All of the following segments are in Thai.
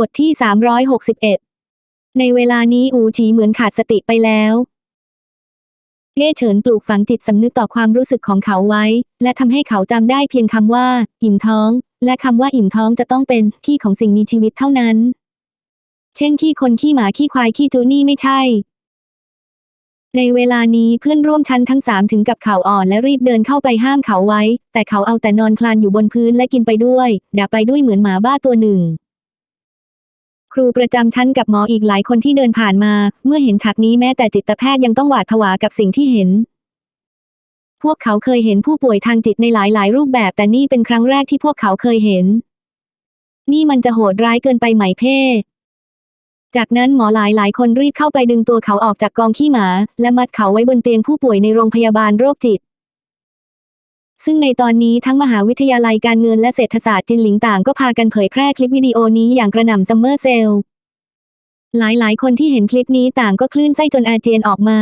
บทที่ 361 ในเวลานี้อูฉีเหมือนขาดสติไปแล้ว เย่เฉินปลูกฝังจิตสำนึกต่อความรู้สึกของเขาไว้ และทำให้เขาจำได้เพียงคำว่า อิ่มท้อง และคำว่าอิ่มท้องจะต้องเป็นขี้ของสิ่งมีชีวิตเท่านั้น เช่นขี้คนขี้หมาขี้ควายขี้จูนี่ไม่ใช่ ในเวลานี้เพื่อนร่วมชั้นทั้งสามถึงกับเข่าอ่อนและรีบเดินเข้าไปห้ามเขาไว้ แต่เขาเอาแต่นอนคลานอยู่บนพื้นและกินไปด้วย ด่าไปด้วยเหมือนหมาบ้าตัวหนึ่ง ครูประจำชั้นกับหมออีกหลายคนที่เดินผ่านมา เมื่อเห็นฉากนี้แม้แต่จิตแพทย์ยังต้องหวาดผวากับสิ่งที่เห็น พวกเขาเคยเห็นผู้ป่วยทางจิตในหลายๆ รูปแบบแต่นี่เป็นครั้งแรกที่พวกเขาเคยเห็น นี่มันจะโหดร้ายเกินไปไหมเพ่จากนั้นหมอหลายหลายคนรีบเข้าไปดึงตัวเขาออกจากกองขี้หมา และมัดเขาไว้บนเตียงผู้ป่วยในโรงพยาบาลโรคจิต ซึ่งในตอนนี้ทั้งมหาวิทยาลัยการเงินและเศรษฐศาสตร์จินหลิงต่างก็พากันเผยแพร่คลิปวิดีโอนี้อย่างกระหน่ำซัมเมอร์เซลหลายหลายๆ คนที่เห็นคลิปนี้ต่างก็คลื่นไส้จนอาเจียนออกมา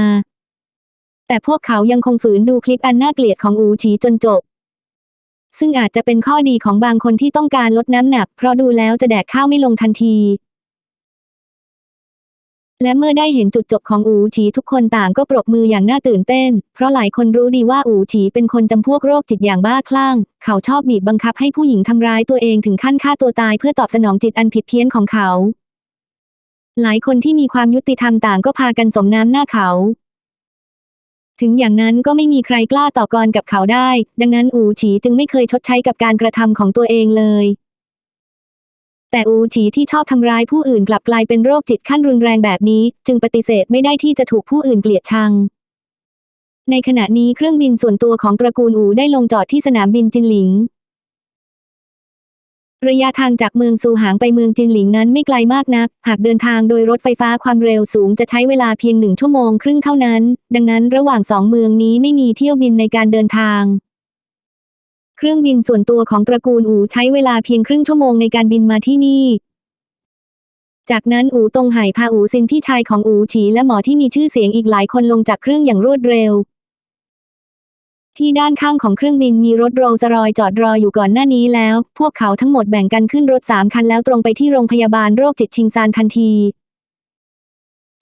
แต่พวกเขายังคงฝืนดูคลิปอันน่าเกลียดของอูฉีจนจบ ซึ่งอาจจะเป็นข้อดีของบางคนที่ต้องการลดน้ำหนัก เพราะดูแล้วจะแดกข้าวไม่ลงทันที และเมื่อได้เห็นจุดจบของอูฉีทุกคนต่างก็ปรบมืออย่างน่าตื่นเต้น เพราะหลายคนรู้ดีว่าอูฉีเป็นคนจำพวกโรคจิตอย่างบ้าคลั่ง เขาชอบบีบบังคับให้ผู้หญิงทำร้ายตัวเองถึงขั้นฆ่าตัวตายเพื่อตอบสนองจิตอันผิดเพี้ยนของเขา หลายคนที่มีความยุติธรรมต่างก็พากันสมน้ำหน้าเขา ถึงอย่างนั้นก็ไม่มีใครกล้าต่อกรกับเขาได้ ดังนั้นอูฉีจึงไม่เคยชดใช้กับการกระทำของตัวเองเลย แต่อูฉีที่ชอบทำร้ายผู้อื่นกลับกลายเป็นโรคจิตขั้นรุนแรงแบบนี้ จึงปฏิเสธไม่ได้ที่จะถูกผู้อื่นเกลียดชัง ในขณะนี้เครื่องบินส่วนตัวของตระกูลอูได้ลงจอดที่สนามบินจินหลิง ระยะทางจากเมืองซูหางไปเมืองจินหลิงนั้นไม่ไกลมากนัก หากเดินทางโดยรถไฟฟ้าความเร็วสูงจะใช้เวลาเพียงหนึ่งชั่วโมงครึ่งเท่านั้น ดังนั้นระหว่างสองเมืองนี้ไม่มีเที่ยวบินในการเดินทาง เครื่องบินส่วนตัวของตระกูลอูใช้เวลาเพียงครึ่งชั่วโมงในการบินมาที่นี่ จากนั้นอูตงไห่พาอูซินพี่ชายของอูฉีและหมอที่มีชื่อเสียงอีกหลายคนลงจากเครื่องอย่างรวดเร็ว ที่ด้านข้างของเครื่องบินมีรถโรลส์รอยจอดรออยู่ก่อนหน้านี้แล้ว พวกเขาทั้งหมดแบ่งกันขึ้นรถสามคันแล้วตรงไปที่โรงพยาบาลโรคจิตชิงซานทันที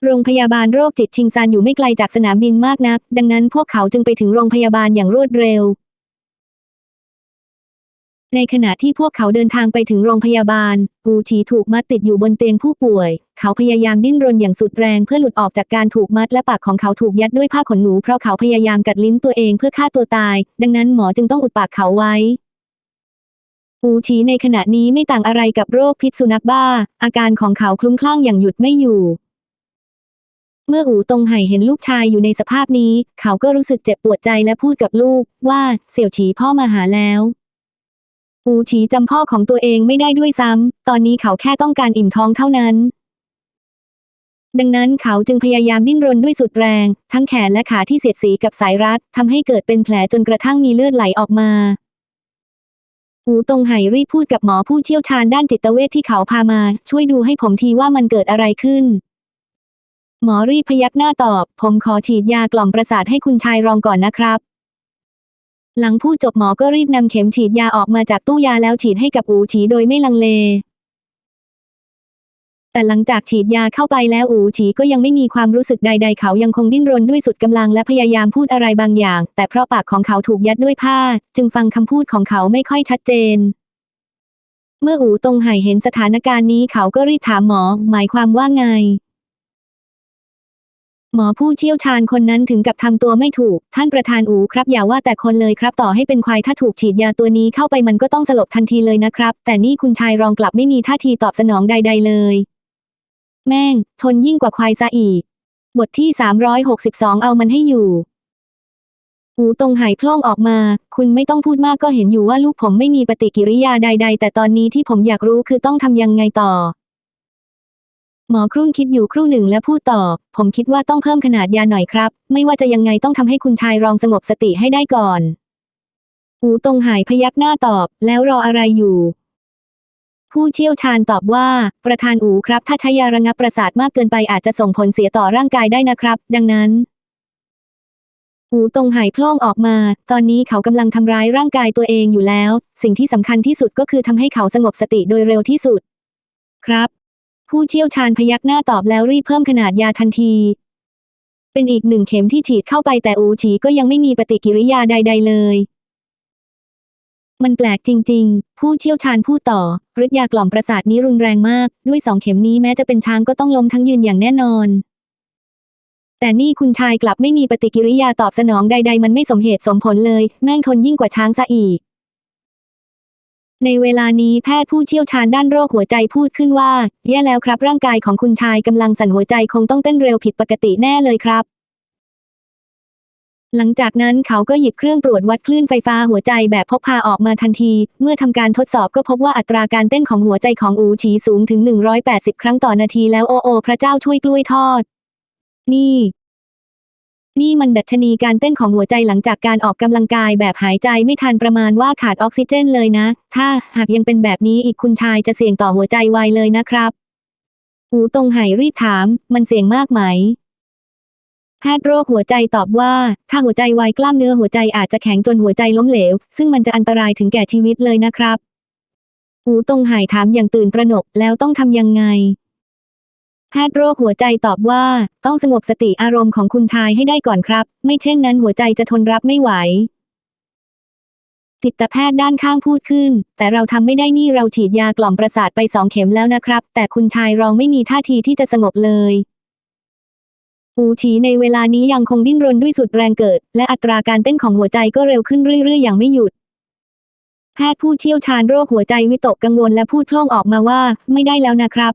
โรงพยาบาลโรคจิตชิงซานอยู่ไม่ไกลจากสนามบินมากนัก ดังนั้นพวกเขาจึงไปถึงโรงพยาบาลอย่างรวดเร็ว ในขณะที่พวกเขาเดินทางไปถึงโรงพยาบาลอูฉีถูกมัดติดอยู่บนเตียงผู้ป่วย เขาพยายามดิ้นรนอย่างสุดแรงเพื่อหลุดออกจากการถูกมัดและปากของเขาถูกยัดด้วยผ้าขนหนูเพราะเขาพยายามกัดลิ้นตัวเองเพื่อฆ่าตัวตาย ดังนั้นหมอจึงต้องอุดปากเขาไว้อูฉีในขณะนี้ไม่ต่างอะไรกับโรคพิษสุนัขบ้า อาการของเขาคลุ้มคลั่งอย่างหยุดไม่อยู่ เมื่ออูตงไห่เห็นลูกชายอยู่ในสภาพนี้ เขาก็รู้สึกเจ็บปวดใจและพูดกับลูกว่าเสี่ยวฉีพ่อมาหาแล้ว อูฉีจำพ่อของตัวเองไม่ได้ด้วยซ้ำ ตอนนี้เขาแค่ต้องการอิ่มท้องเท่านั้น ดังนั้นเขาจึงพยายามดิ้นรนด้วยสุดแรง ทั้งแขนและขาที่เสียดสีกับสายรัดทำให้เกิดเป็นแผลจนกระทั่งมีเลือดไหลออกมาอูตงไห่รีบพูดกับหมอผู้เชี่ยวชาญด้านจิตเวชที่เขาพามา ช่วยดูให้ผมทีว่ามันเกิดอะไรขึ้น หมอรีบพยักหน้าตอบ ผมขอฉีดยากล่อมประสาทให้คุณชายรองก่อนนะครับ หลังพูดจบหมอก็รีบนำเข็มฉีดยาออกมาจากตู้ยาแล้วฉีดให้กับอูฉีโดยไม่ลังเล แต่หลังจากฉีดยาเข้าไปแล้วอูฉีก็ยังไม่มีความรู้สึกใด ๆ เขายังคงดิ้นรนด้วยสุดกำลังและพยายามพูดอะไรบางอย่าง แต่เพราะปากของเขาถูกยัดด้วยผ้า จึงฟังคำพูดของเขาไม่ค่อยชัดเจน เมื่ออูตรงไห่เห็นสถานการณ์นี้เขาก็รีบถามหมอ หมายความว่าไง หมอผู้เชี่ยวชาญคนนั้นถึงกับทำตัวไม่ถูก ท่านประธานอูครับ อย่าว่าแต่คนเลยครับ ต่อให้เป็นควายถ้าถูกฉีดยาตัวนี้เข้าไปมันก็ต้องสลบทันทีเลยนะครับ แต่นี่คุณชายรองกลับไม่มีท่าทีตอบสนองใด ๆเลย แม่ง ทนยิ่งกว่าควายซะอีก บทที่ 362 เอามันให้อยู่ อูตรงหายโพล่งออกมา คุณไม่ต้องพูดมากก็เห็นอยู่ว่าลูกผมไม่มีปฏิกิริยาใด ๆ แต่ตอนนี้ที่ผมอยากรู้คือต้องทำยังไงต่อ หมอครุ่นคิดอยู่ครู่หนึ่งและพูดต่อ ผมคิดว่าต้องเพิ่มขนาดยาหน่อยครับ ไม่ว่าจะยังไงต้องทำให้คุณชายรองสงบสติให้ได้ก่อน อูตงหายพยักหน้าตอบ แล้วรออะไรอยู่ ผู้เชี่ยวชาญตอบว่า ประธานอูครับ ถ้าใช้ยาระงับประสาทมากเกินไปอาจจะส่งผลเสียต่อร่างกายได้นะครับ ดังนั้นอูตงหายพล่องออกมา ตอนนี้เขากำลังทำร้ายร่างกายตัวเองอยู่แล้ว สิ่งที่สำคัญที่สุดก็คือทำให้เขาสงบสติโดยเร็วที่สุด ครับ ผู้เชี่ยวชาญพยักหน้าตอบแล้วรีบเพิ่มขนาดยาทันที เป็นอีกหนึ่งเข็มที่ฉีดเข้าไปแต่อูฉีก็ยังไม่มีปฏิกิริยาใด ๆ เลย มันแปลกจริง ๆ ผู้เชี่ยวชาญพูดต่อฤทธิ์ยากล่อมประสาทนี้รุนแรงมาก ด้วยสองเข็มนี้แม้จะเป็นช้างก็ต้องล้มทั้งยืนอย่างแน่นอน แต่นี่คุณชายกลับไม่มีปฏิกิริยาตอบสนองใด ๆ มันไม่สมเหตุสมผลเลย แม่งทนยิ่งกว่าช้างซะอีก ในเวลานี้แพทย์ผู้เชี่ยวชาญด้านโรคหัวใจพูดขึ้นว่า แย่แล้วครับ ร่างกายของคุณชายกำลังสั่นหัวใจคงต้องเต้นเร็วผิดปกติแน่เลยครับ หลังจากนั้นเขาก็หยิบเครื่องตรวจวัดคลื่นไฟฟ้าหัวใจแบบพกพาออกมาทันที เมื่อทำการทดสอบก็พบว่าอัตราการเต้นของหัวใจของอูฉีสูงถึง 180 ครั้งต่อนาทีแล้วโอโอ พระเจ้าช่วยกล้วยทอด นี่ นี่มันดัชนีการเต้นของหัวใจหลังจากการออกกำลังกายแบบหายใจไม่ทันประมาณว่าขาดออกซิเจนเลยนะ ถ้าหากยังเป็นแบบนี้อีกคุณชายจะเสี่ยงต่อหัวใจวายเลยนะครับหูตรงไหรีบถาม มันเสี่ยงมากไหม แพทย์โรคหัวใจตอบว่า ถ้าหัวใจวายกล้ามเนื้อหัวใจอาจจะแข็งจนหัวใจล้มเหลว ซึ่งมันจะอันตรายถึงแก่ชีวิตเลยนะครับหูตรงไหถามอย่างตื่นตระหนกแล้วต้องทำยังไง แพทย์โรคหัวใจตอบว่า ต้องสงบสติอารมณ์ของคุณชายให้ได้ก่อนครับ ไม่เช่นนั้นหัวใจจะทนรับไม่ไหว จิตแพทย์ด้านข้างพูดขึ้น แต่เราทำไม่ได้นี่เราฉีดยากล่อมประสาทไปสองเข็มแล้วนะครับ แต่คุณชายรองไม่มีท่าทีที่จะสงบเลยอูฉีในเวลานี้ยังคงดิ้นรนด้วยสุดแรงเกิด และอัตราการเต้นของหัวใจก็เร็วขึ้นเรื่อยๆ อย่างไม่หยุดแพทย์ผู้เชี่ยวชาญโรคหัวใจวิตกกังวลและพูดโพล่งออกมาว่า ไม่ได้แล้วนะครับ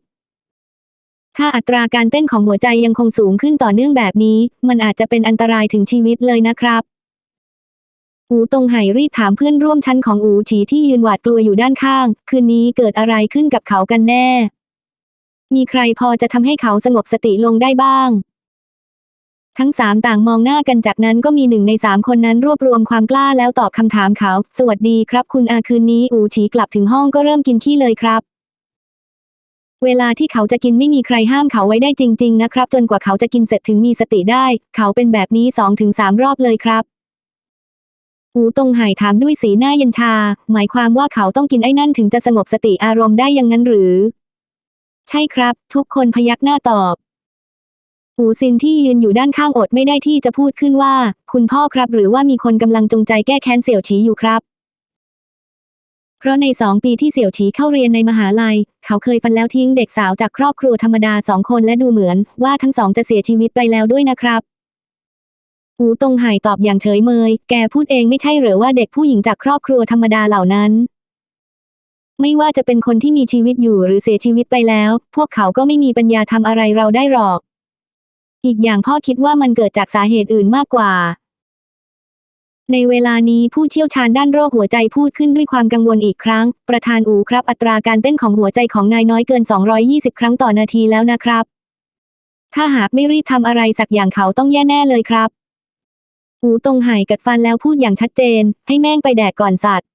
ถ้าอัตราการเต้นของหัวใจยังคงสูงขึ้นต่อเนื่องแบบนี้ มันอาจจะเป็นอันตรายถึงชีวิตเลยนะครับ อูตงไห่รีบถามเพื่อนร่วมชั้นของอูฉีที่ยืนหวาดกลัวอยู่ด้านข้าง คืนนี้เกิดอะไรขึ้นกับเขากันแน่ มีใครพอจะทำให้เขาสงบสติลงได้บ้าง ทั้งสามต่างมองหน้ากันจากนั้นก็มีหนึ่งในสามคนนั้นรวบรวมความกล้าแล้วตอบคำถามเขา สวัสดีครับ คุณอาคืนนี้อูฉีกลับถึงห้องก็เริ่มกินขี้เลยครับ เวลาที่เขาจะกินไม่มีใครห้ามเขาไว้ได้จริง ๆ นะครับ จนกว่าเขาจะกินเสร็จถึงมีสติได้ เขาเป็นแบบนี้สองถึงสามรอบเลยครับอูตงไห่ถามด้วยสีหน้าเย็นชา หมายความว่าเขาต้องกินไอ้นั่นถึงจะสงบสติอารมณ์ได้ยังงั้นหรือ ใช่ครับ ทุกคนพยักหน้าตอบอูซินที่ยืนอยู่ด้านข้างอดไม่ได้ที่จะพูดขึ้นว่า คุณพ่อครับ หรือว่ามีคนกำลังจงใจแก้แค้นเสี่ยวฉีอยู่ครับ เพราะในสองปีที่เสี่ยวฉีเข้าเรียนในมหาลัย เขาเคยฟันแล้วทิ้งเด็กสาวจากครอบครัวธรรมดาสองคนและดูเหมือนว่าทั้งสองจะเสียชีวิตไปแล้วด้วยนะครับอูตงไห่ตอบอย่างเฉยเมย แกพูดเองไม่ใช่หรือว่าเด็กผู้หญิงจากครอบครัวธรรมดาเหล่านั้น ไม่ว่าจะเป็นคนที่มีชีวิตอยู่หรือเสียชีวิตไปแล้ว พวกเขาก็ไม่มีปัญญาทำอะไรเราได้หรอก อีกอย่างพ่อคิดว่ามันเกิดจากสาเหตุอื่นมากกว่า ในเวลานี้ผู้เชี่ยวชาญด้านโรคหัวใจพูดขึ้นด้วยความกังวลอีกครั้ง ประธานอูครับ อัตราการเต้นของหัวใจของนายน้อยเกิน 220 ครั้งต่อนาทีแล้วนะครับ ถ้าหากไม่รีบทำอะไรสักอย่างเขาต้องแย่แน่เลยครับ อูตรงไห่กัดฟันแล้วพูดอย่างชัดเจน ให้แม่งไปแดกก่อนสัตว์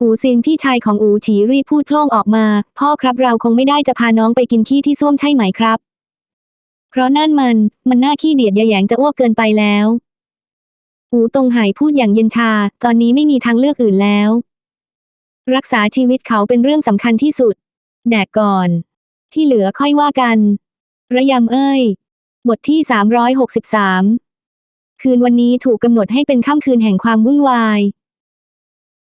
อูซินพี่ชายของอูฉีรีพูดโล่งออกมา พ่อครับเราคงไม่ได้จะพาน้องไปกินขี้ที่ส้วมใช่ไหมครับ เพราะนั่นมัน มันน่าขี้เดียดยะแยงจะอ้วกเกินไปแล้ว อูตงไห่พูดอย่างเย็นชา ตอนนี้ไม่มีทางเลือกอื่นแล้ว รักษาชีวิตเขาเป็นเรื่องสำคัญที่สุด แดกก่อน ที่เหลือค่อยว่ากัน ระยำเอ้ย บทที่ 363 คืนวันนี้ถูกกำหนดให้เป็นค่ำคืนแห่งความวุ่นวาย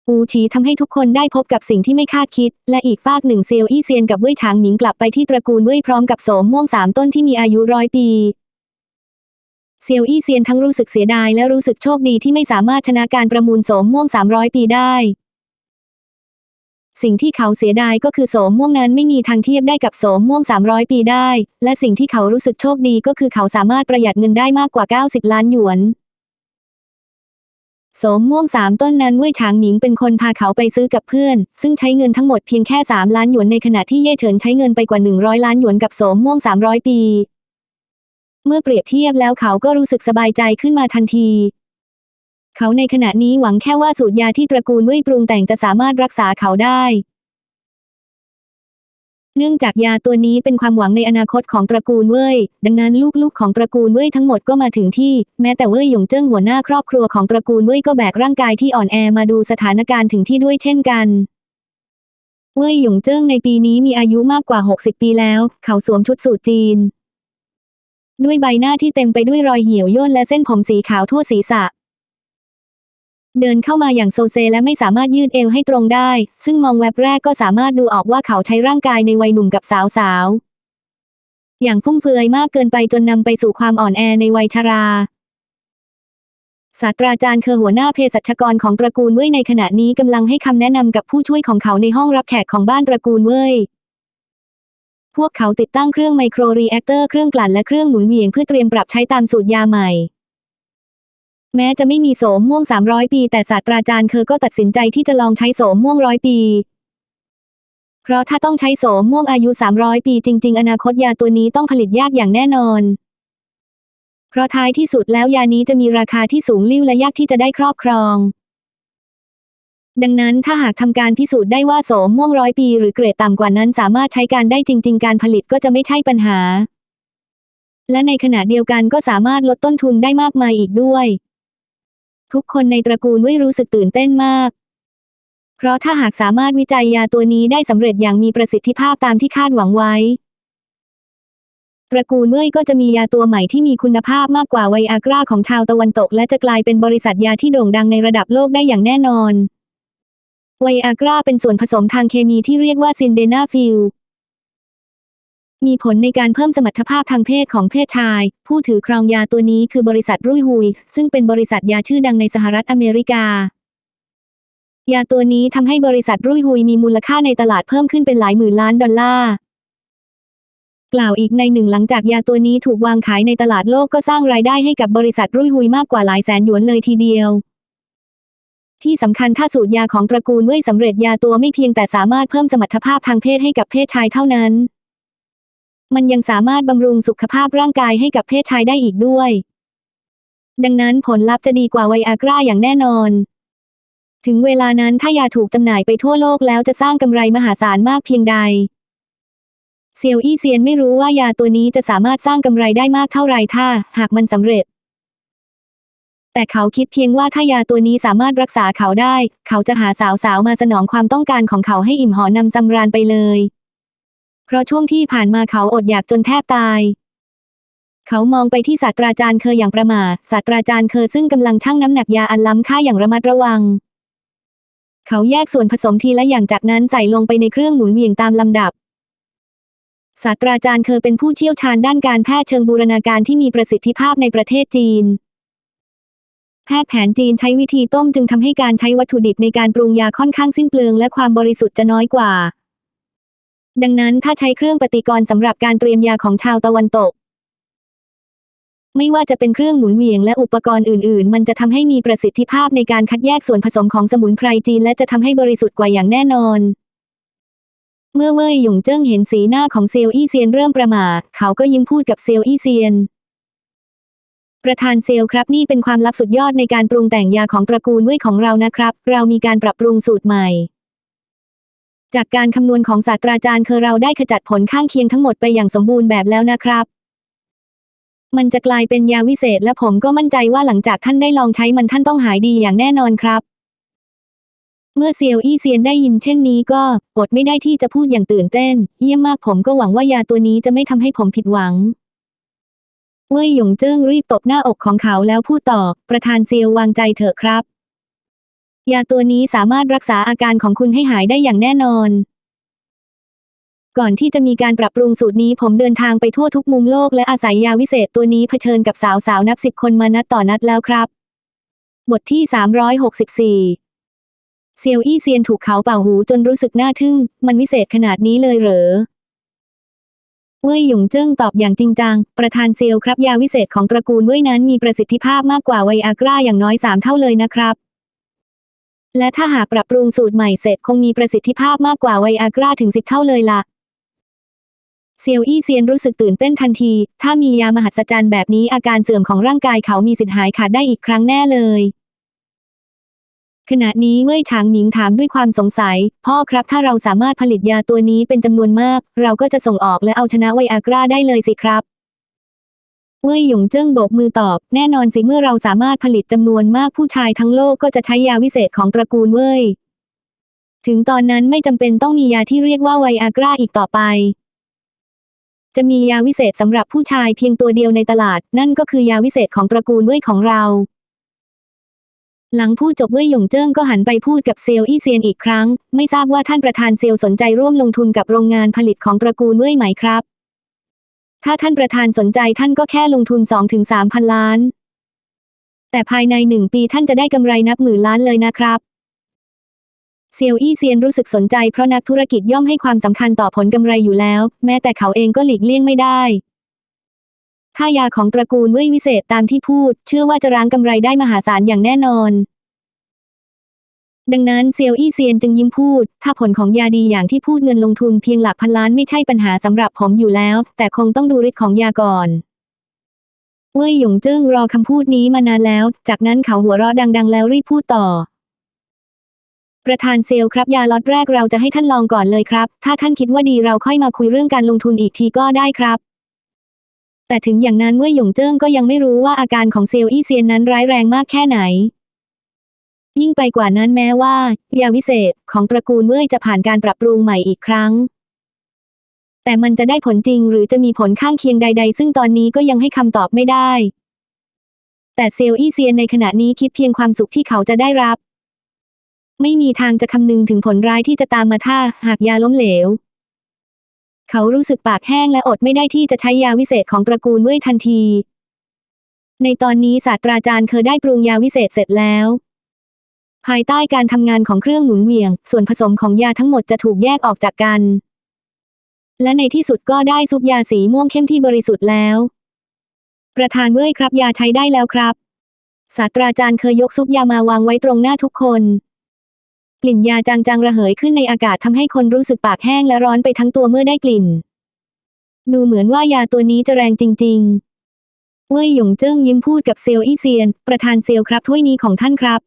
อูฉีทำให้ทุกคนได้พบกับสิ่งที่ไม่คาดคิด และอีกฝากหนึ่งเซียวอี้เซียนกับเว่ยฉางหมิงกลับไปที่ตระกูลเว่ยพร้อมกับโสมม่วงสามต้นที่มีอายุร้อยปี เซียวอี้เซียนทั้งรู้สึกเสียดายและรู้สึกโชคดีที่ไม่สามารถชนะการประมูลโสมม่วงสามร้อยปีได้ สิ่งที่เขาเสียดายก็คือโสมม่วงนั้นไม่มีทางเทียบได้กับโสมม่วง 300 ปีได้ และสิ่งที่เขารู้สึกโชคดีก็คือเขาสามารถประหยัดเงินได้มากกว่า 90 ล้านหยวนโสมม่วงสามต้นนั้นเว่ยฉางหมิงเป็นคนพาเขาไปซื้อกับเพื่อน ซึ่งใช้เงินทั้งหมดเพียงแค่ 3 ล้านหยวนในขณะที่เย่เฉินใช้เงินไปกว่า 100 ล้านหยวนกับโสมม่วง 300 ปี เมื่อเปรียบเทียบแล้วเขาก็รู้สึกสบายใจขึ้นมาทันที เขาในขณะนี้หวังแค่ว่าสูตรยาที่ตระกูลเว่ยปรุงแต่งจะสามารถรักษาเขาได้ เนื่องจากยาตัวนี้เป็นความหวังในอนาคตของตระกูลเว่ยดังนั้นลูกๆของตระกูลเว่ยทั้งหมดก็มาถึงที่ แม้แต่เว่ยหยงเจิ้งหัวหน้าครอบครัวของตระกูลเว่ยก็แบกร่างกายที่อ่อนแอมาดูสถานการณ์ถึงที่ด้วยเช่นกันเว่ยหยงเจิ้งในปีนี้มีอายุมากกว่า 60 ปีแล้ว เขาสวมชุดสูทจีน ด้วยใบหน้าที่เต็มไปด้วยรอยเหี่ยวย่นและเส้นผมสีขาวทั่วศีรษะ เดินเข้ามาอย่างโซเซและไม่สามารถยืดเอวให้ตรงได้ ซึ่งมองแวบแรกก็สามารถดูออกว่าเขาใช้ร่างกายในวัยหนุ่มกับสาวสาวอย่างฟุ่มเฟือยมากเกินไปจนนำไปสู่ความอ่อนแอในวัยชราศาสตราจารย์เคอหัวหน้าเภสัชกรของตระกูลเว่ยในขณะนี้กำลังให้คำแนะนำกับผู้ช่วยของเขาในห้องรับแขกของบ้านตระกูลเว่ย พวกเขาติดตั้งเครื่องไมโครรีแอคเตอร์เครื่องกลั่นและเครื่องหมุนเวียงเพื่อเตรียมปรับใช้ตามสูตรยาใหม่ แม้จะไม่มีโสมม่วง 300 ปี แต่ศาสตราจารย์เคอก็ตัดสินใจที่จะลองใช้โสมม่วงร้อยปี เพราะถ้าต้องใช้โสมม่วงอายุ 300 ปีจริง ๆ อนาคตยาตัวนี้ต้องผลิตยากอย่างแน่นอน เพราะท้ายที่สุดแล้วยานี้จะมีราคาที่สูงลิ่วและยากที่จะได้ครอบครอง ดังนั้นถ้าหากทำการพิสูจน์ได้ว่าโสมม่วงร้อยปีหรือเกรดต่ำกว่านั้นสามารถใช้การได้จริง ๆ การผลิตก็จะไม่ใช่ปัญหา และในขณะเดียวกันก็สามารถลดต้นทุนได้มากมายอีกด้วย ทุกคนในตระกูลเว่ยรู้สึกตื่นเต้นมาก เพราะถ้าหากสามารถวิจัยยาตัวนี้ได้สำเร็จอย่างมีประสิทธิภาพตามที่คาดหวังไว้ ตระกูลเว่ยก็จะมียาตัวใหม่ที่มีคุณภาพมากกว่าไวอากราของชาวตะวันตก และจะกลายเป็นบริษัทยาที่โด่งดังในระดับโลกได้อย่างแน่นอน ไวอากราเป็นส่วนผสมทางเคมีที่เรียกว่าซินเดนาฟิล มีผลในการเพิ่มสมรรถภาพทางเพศของเพศชาย ผู้ถือครองยาตัวนี้คือบริษัทรุ่ยฮุย ซึ่งเป็นบริษัทยาชื่อดังในสหรัฐอเมริกา ยาตัวนี้ทำให้บริษัทรุ่ยฮุยมีมูลค่าในตลาดเพิ่มขึ้นเป็นหลายหมื่นล้านดอลลาร์กล่าวอีกในหนึ่งหลังจากยาตัวนี้ถูกวางขายในตลาดโลกก็สร้างรายได้ให้กับบริษัทรุ่ยฮุยมากกว่าหลายแสนหยวนเลยทีเดียว ที่สำคัญถ้าสูตรยาของตระกูลเว่ยสำเร็จยาตัวไม่เพียงแต่สามารถเพิ่มสมรรถภาพทางเพศให้กับเพศชายเท่านั้น มันยังสามารถบำรุงสุขภาพร่างกายให้กับเพศชายได้อีกด้วย ดังนั้นผลลัพธ์จะดีกว่าไวอากราอย่างแน่นอน ถึงเวลานั้นถ้ายาถูกจำหน่ายไปทั่วโลกแล้วจะสร้างกำไรมหาศาลมากเพียงใดเซียวอี้เซียนไม่รู้ว่ายาตัวนี้จะสามารถสร้างกำไรได้มากเท่าไรถ้า หากมันสำเร็จ แต่เขาคิดเพียงว่าถ้ายาตัวนี้สามารถรักษาเขาได้ เขาจะหาสาวๆมาสนองความต้องการของเขาให้อิ่มหอนำสำราญไปเลย เพราะช่วงที่ผ่านมาเขาอดอยากจนแทบตาย เขามองไปที่ศาสตราจารย์เคออย่างประมาศาสตราจารย์เคอซึ่งกำลังชั่งน้ำหนักยาอันล้ำค่าอย่างระมัดระวัง เขาแยกส่วนผสมทีละอย่างจากนั้นใส่ลงไปในเครื่องหมุนเวียงตามลำดับศาสตราจารย์เคอเป็นผู้เชี่ยวชาญด้านการแพทย์เชิงบูรณาการที่มีประสิทธิภาพในประเทศจีน แพทย์แผนจีนใช้วิธีต้มจึงทำให้การใช้วัตถุดิบในการปรุงยาค่อนข้างสิ้นเปลืองและความบริสุทธิ์จะน้อยกว่า ดังนั้นถ้าใช้เครื่องปฏิกรณ์สำหรับการเตรียมยาของชาวตะวันตก ไม่ว่าจะเป็นเครื่องหมุนเวียงและอุปกรณ์อื่น ๆ มันจะทำให้มีประสิทธิภาพในการคัดแยกส่วนผสมของสมุนไพรจีนและจะทำให้บริสุทธิ์กว่าอย่างแน่นอนเมื่อเว่ยหยงเจิ้งเห็นสีหน้าของเซียวอี้เซียนเริ่มประหม่าเขาก็ยิ้มพูดกับเซียวอี้เซียน ประธานเซลครับนี่เป็นความลับสุดยอดในการปรุงแต่งยาของตระกูลเว่ยของเรานะครับ เรามีการปรับปรุงสูตรใหม่ จากการคำนวณของศาสตราจารย์เคอเราได้ขจัดผลข้างเคียงทั้งหมดไปอย่างสมบูรณ์แบบแล้วนะครับ มันจะกลายเป็นยาวิเศษและผมก็มั่นใจว่าหลังจากท่านได้ลองใช้มันท่านต้องหายดีอย่างแน่นอนครับ เมื่อเซียวอี้เซียนได้ยินเช่นนี้ก็อดไม่ได้ที่จะพูดอย่างตื่นเต้น เยี่ยมมากผมก็หวังว่ายาตัวนี้จะไม่ทำให้ผมผิดหวัง เว่ยหยงเจิ้งรีบตบหน้าอกของเขาแล้วพูดต่อ ประธานเซียววางใจเถอะครับ ยาตัวนี้สามารถรักษาอาการของคุณให้หายได้อย่างแน่นอน ก่อนที่จะมีการปรับปรุงสูตรนี้ผมเดินทางไปทั่วทุกมุมโลกและอาศัยยาวิเศษตัวนี้เผชิญกับสาวๆนับสิบคนมานัดต่อนัดแล้วครับ บทที่ 364 เซียวอี้เซียนถูกเขาเป่าหูจนรู้สึกหน่าทึ่ง มันวิเศษขนาดนี้เลยเหรอ เว่ยหยงเจิ้งตอบอย่างจริงจัง ประธานเซียวครับยาวิเศษของตระกูลเว่ยนั้นมีประสิทธิภาพมากกว่าไวอากราอย่างน้อยสามเท่าเลยนะครับ และถ้าหากปรับปรุงสูตรใหม่เสร็จคงมีประสิทธิภาพมากกว่าไวอากราถึงสิบเท่าเลยล่ะเซียวอี้เซียนรู้สึกตื่นเต้นทันที ถ้ามียามหัศจรรย์แบบนี้อาการเสื่อมของร่างกายเขามีสิทธิ์หายขาดได้อีกครั้งแน่เลย ขณะนี้เว่ยฉางหมิงถามด้วยความสงสัย พ่อครับถ้าเราสามารถผลิตยาตัวนี้เป็นจำนวนมาก เราก็จะส่งออกและเอาชนะไวอากราได้เลยสิครับเว่ยหยงเจิ้งโบกมือตอบ แน่นอนสิเมื่อเราสามารถผลิตจำนวนมากผู้ชายทั้งโลกก็จะใช้ยาวิเศษของตระกูลเว่ยถึงตอนนั้นไม่จำเป็นต้องมียาที่เรียกว่าไวอากราอีกต่อไป จะมียาวิเศษสำหรับผู้ชายเพียงตัวเดียวในตลาด นั่นก็คือยาวิเศษของตระกูลเว่ยของเรา หลังพูดจบเว่ยหยงเจิ้งก็หันไปพูดกับเซลอี้เซียนอีกครั้ง ไม่ทราบว่าท่านประธานเซลสนใจร่วมลงทุนกับโรงงานผลิตของตระกูลเว่ยไหมครับ ถ้าท่านประธานสนใจท่านก็แค่ลงทุน 2-3 พันล้าน แต่ภายในหนึ่งปีท่านจะได้กำไรนับหมื่นล้านเลยนะครับ เซียวอี้เซียนรู้สึกสนใจเพราะนักธุรกิจย่อมให้ความสำคัญต่อผลกำไรอยู่แล้ว แม้แต่เขาเองก็หลีกเลี่ยงไม่ได้ ถ้ายาของตระกูลเว่ยวิเศษตามที่พูด เชื่อว่าจะร้างกำไรได้มหาศาลอย่างแน่นอน ดังนั้นเซียวอี้เซียนจึงยิ้มพูด ถ้าผลของยาดีอย่างที่พูดเงินลงทุนเพียงหลักพันล้านไม่ใช่ปัญหาสำหรับผมอยู่แล้ว แต่คงต้องดูฤทธิ์ของยาก่อนเว่ยหยงเจิ้งรอคำพูดนี้มานานแล้ว จากนั้นเขาหัวเราะดังๆ แล้วรีบพูดต่อ ประธานเซลครับยาล็อตแรกเราจะให้ท่านลองก่อนเลยครับ ถ้าท่านคิดว่าดีเราค่อยมาคุยเรื่องการลงทุนอีกทีก็ได้ครับ แต่ถึงอย่างนั้นเว่ยหยงเจิ้งก็ยังไม่รู้ว่าอาการของเซลอี้เซียนนั้นร้ายแรงมากแค่ไหน ยิ่งไปกว่านั้นแม้ว่า ยาวิเศษของตระกูลเว่ยจะผ่านการปรับปรุงใหม่อีกครั้ง แต่มันจะได้ผลจริงหรือจะมีผลข้างเคียงใด ๆ ซึ่งตอนนี้ก็ยังให้คำตอบไม่ได้ แต่เซลอี้เซียนในขณะนี้คิดเพียงความสุขที่เขาจะได้รับ ไม่มีทางจะคำนึงถึงผลร้ายที่จะตามมาถ้าหากยาล้มเหลว เขารู้สึกปากแห้งและอดไม่ได้ที่จะใช้ยาวิเศษของตระกูลเว่ยทันที ในตอนนี้ศาสตราจารย์เคยได้ปรุงยาวิเศษเสร็จแล้ว ภายใต้การทำงานของเครื่องหมุนเวียง ส่วนผสมของยาทั้งหมดจะถูกแยกออกจากกัน และในที่สุดก็ได้ซุปยาสีม่วงเข้มที่บริสุทธิ์แล้ว ประธานเว่ยครับยาใช้ได้แล้วครับศาสตราจารย์เคยยกซุปยามาวางไว้ตรงหน้าทุกคน กลิ่นยาจางๆระเหยขึ้นในอากาศทำให้คนรู้สึกปากแห้งและร้อนไปทั้งตัวเมื่อได้กลิ่น ดูเหมือนว่ายาตัวนี้จะแรงจริง ๆ เว่ยหยงเจิ้งยิ้มพูดกับเซียวอี้เซียน ประธานเซียวครับถ้วยนี้ของท่านครับ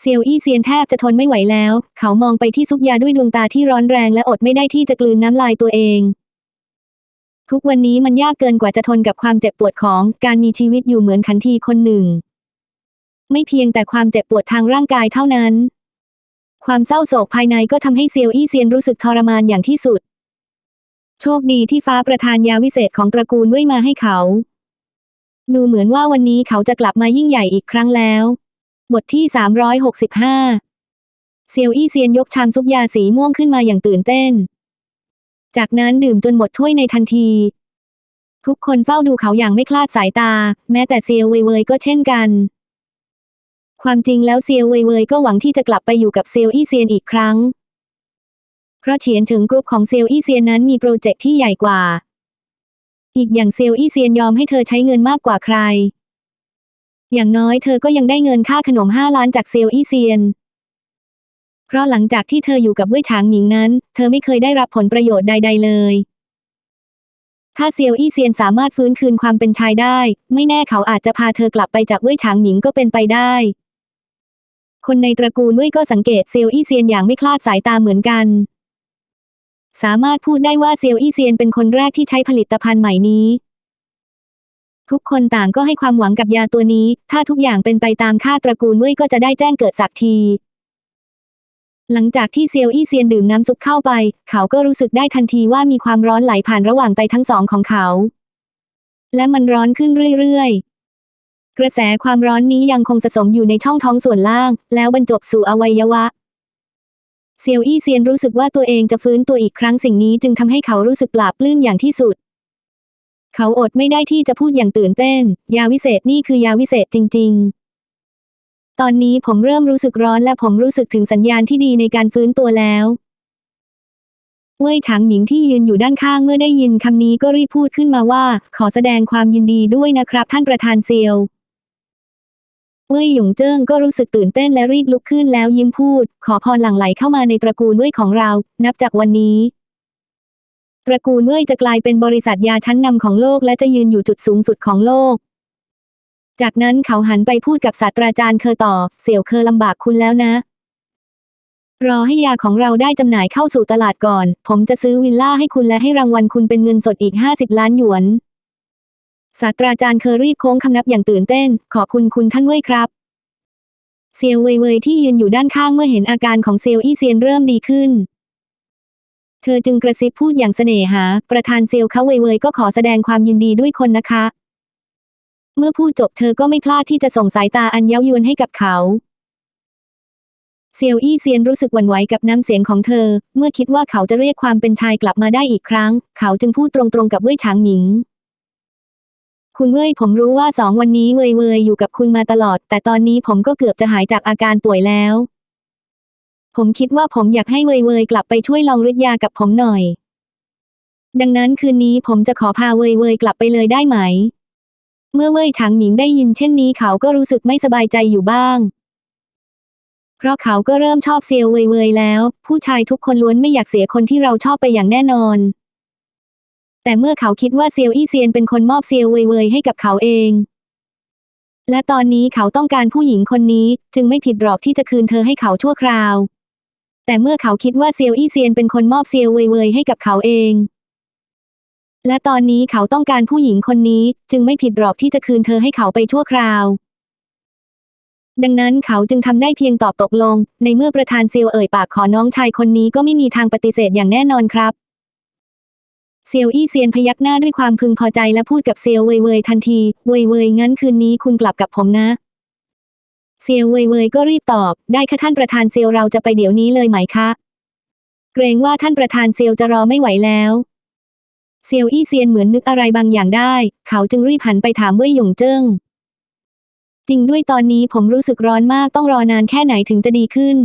เซียวอี้เซียนแทบจะทนไม่ไหวแล้ว เขามองไปที่ซุปยาด้วยดวงตาที่ร้อนแรงและอดไม่ได้ที่จะกลืนน้ำลายตัวเอง ทุกวันนี้มันยากเกินกว่าจะทนกับความเจ็บปวดของการมีชีวิตอยู่เหมือนขันทีคนหนึ่ง ไม่เพียงแต่ความเจ็บปวดทางร่างกายเท่านั้น ความเศร้าโศกภายในก็ทำให้เซียวอี้เซียนรู้สึกทรมานอย่างที่สุด โชคดีที่ฟ้าประทานยาวิเศษของตระกูลเว่ยมาให้เขา ดูเหมือนว่าวันนี้เขาจะกลับมายิ่งใหญ่อีกครั้งแล้ว บทที่ 365 เซียวอี้เซียนยกชามซุปยาสีม่วงขึ้นมาอย่างตื่นเต้น จากนั้นดื่มจนหมดถ้วยในทันทีทุกคนเฝ้าดูเขาอย่างไม่คลาดสายตา แม้แต่เซียวเวยเว่ยก็เช่นกัน ความจริงแล้วเซียวเว่ยเว่ยก็หวังที่จะกลับไปอยู่กับเซียวอี้เซียนอีกครั้ง เพราะเฉียนถึงกรุ๊ปของเซียวอี้เซียนนั้นมีโปรเจกต์ที่ใหญ่กว่า อีกอย่างเซียวอี้เซียนยอมให้เธอใช้เงินมากกว่าใคร อย่างน้อยเธอก็ยังได้เงินค่าขนมห้าล้านจากเซียวอี้เซียน เพราะหลังจากที่เธออยู่กับเว่ยฉางหมิงนั้น เธอไม่เคยได้รับผลประโยชน์ใด ๆ เลยถ้าเซียวอี้เซียนสามารถฟื้นคืนความเป็นชายได้ ไม่แน่เขาอาจจะพาเธอกลับไปจากเว่ยฉางหมิงก็เป็นไปได้ คนในตระกูลเว่ยก็สังเกตเซียวอี้เซียนอย่างไม่คลาดสายตาเหมือนกัน สามารถพูดได้ว่าเซียวอี้เซียนเป็นคนแรกที่ใช้ผลิตภัณฑ์ใหม่นี้ ทุกคนต่างก็ให้ความหวังกับยาตัวนี้ ถ้าทุกอย่างเป็นไปตามคาดตระกูลเว่ยก็จะได้แจ้งเกิดสักทีหลังจากที่เซียวอี้เซียนดื่มน้ำซุปเข้าไป เขาก็รู้สึกได้ทันทีว่ามีความร้อนไหลผ่านระหว่างไตทั้งสองของเขา และมันร้อนขึ้นเรื่อยๆ กระแสความร้อนนี้ยังคงสะสมอยู่ในช่องท้องส่วนล่าง แล้วบรรจบสู่อวัยวะเซียวอี้เซียนรู้สึกว่าตัวเองจะฟื้นตัวอีกครั้งสิ่งนี้จึงทำให้เขารู้สึกปลาบปลื้มอย่างที่สุด เขาอดไม่ได้ที่จะพูดอย่างตื่นเต้น ยาวิเศษนี่คือยาวิเศษจริง ๆ ตอนนี้ผมเริ่มรู้สึกร้อนและผมรู้สึกถึงสัญญาณที่ดีในการฟื้นตัวแล้วเว่ยฉางหมิงที่ยืนอยู่ด้านข้างเมื่อได้ยินคำนี้ก็รีบพูดขึ้นมาว่า ขอแสดงความยินดีด้วยนะครับท่านประธานเซียว เว่ยหยงเจิ้งก็รู้สึกตื่นเต้นและรีบลุกขึ้นแล้วยิ้มพูด ขอพรหลั่งไหลเข้ามาในตระกูลเว่ยของเรา นับจากวันนี้ ตระกูลเว่ยจะกลายเป็นบริษัทยาชั้นนำของโลกและจะยืนอยู่จุดสูงสุดของโลก จากนั้นเขาหันไปพูดกับศาสตราจารย์เคอต่อ เสี่ยวเคอลำบากคุณแล้วนะ รอให้ยาของเราได้จำหน่ายเข้าสู่ตลาดก่อน ผมจะซื้อวิลล่าให้คุณและให้รางวัลคุณเป็นเงินสดอีก 50 ล้านหยวน ศาสตราจารย์เคอรีบโค้งคำนับอย่างตื่นเต้น ขอบคุณคุณท่านเว่ยครับเซียวเว่ยเว่ยที่ยืนอยู่ด้านข้างเมื่อเห็นอาการของเซียวอี้เซียนเริ่มดีขึ้น เธอจึงกระซิบพูดอย่างเสน่หา ประธานเซียวเขาเว่ยเว่ยก็ขอแสดงความยินดีด้วยคนนะคะ เมื่อพูดจบเธอก็ไม่พลาดที่จะส่งสายตาอันเย้ายวนให้กับเขาเซียวอี้เซียนรู้สึกหวั่นไหวกับน้ำเสียงของเธอ เมื่อคิดว่าเขาจะเรียกความเป็นชายกลับมาได้อีกครั้ง เขาจึงพูดตรงๆกับเว่ยฉางหมิง คุณเว่ยผมรู้ว่าสองวันนี้เว่ยเวยอยู่กับคุณมาตลอด แต่ตอนนี้ผมก็เกือบจะหายจากอาการป่วยแล้ว ผมคิดว่าผมอยากให้เว่ยเวยกลับไปช่วยลองฤทธิ์ยากับผมหน่อย ดังนั้นคืนนี้ผมจะขอพาเว่ยเวยกลับไปเลยได้ไหม เมื่อเว่ยฉางหมิงได้ยินเช่นนี้เขาก็รู้สึกไม่สบายใจอยู่บ้าง เพราะเขาก็เริ่มชอบเซียวเว่ยเวยแล้ว ผู้ชายทุกคนล้วนไม่อยากเสียคนที่เราชอบไปอย่างแน่นอน แต่เมื่อเขาคิดว่าเซียวอี้เซียนเป็นคนมอบเซียวเว่ยเว่ยให้กับเขาเอง และตอนนี้เขาต้องการผู้หญิงคนนี้ จึงไม่ผิดหรอกที่จะคืนเธอให้เขาชั่วคราว แต่เมื่อเขาคิดว่าเซียวอี้เซียนเป็นคนมอบเซียวเว่ยเว่ยให้กับเขาเอง และตอนนี้เขาต้องการผู้หญิงคนนี้ จึงไม่ผิดหรอกที่จะคืนเธอให้เขาไปชั่วคราวดังนั้นเขาจึงทำได้เพียงตอบตกลง ในเมื่อประธานเซียวเอ่ยปากขอน้องชายคนนี้ก็ไม่มีทางปฏิเสธอย่างแน่นอนครับ เซียวอี้เซียนพยักหน้าด้วยความพึงพอใจและพูดกับเซียวเว่ยเว่ยทันที เวยเว่ยงั้นคืนนี้คุณกลับกับผมนะ เซียวเว่ยเว่ยก็รีบตอบ ได้ค่ะท่านประธานเซียวเราจะไปเดี๋ยวนี้เลยไหมคะ เกรงว่าท่านประธานเซียวจะรอไม่ไหวแล้ว เซียวอี้เซียนเหมือนนึกอะไรบางอย่างได้ เขาจึงรีบหันไปถามเว่ยหยงเจิ้งจริงด้วยตอนนี้ผมรู้สึกร้อนมากต้องรอนานแค่ไหนถึงจะดีขึ้น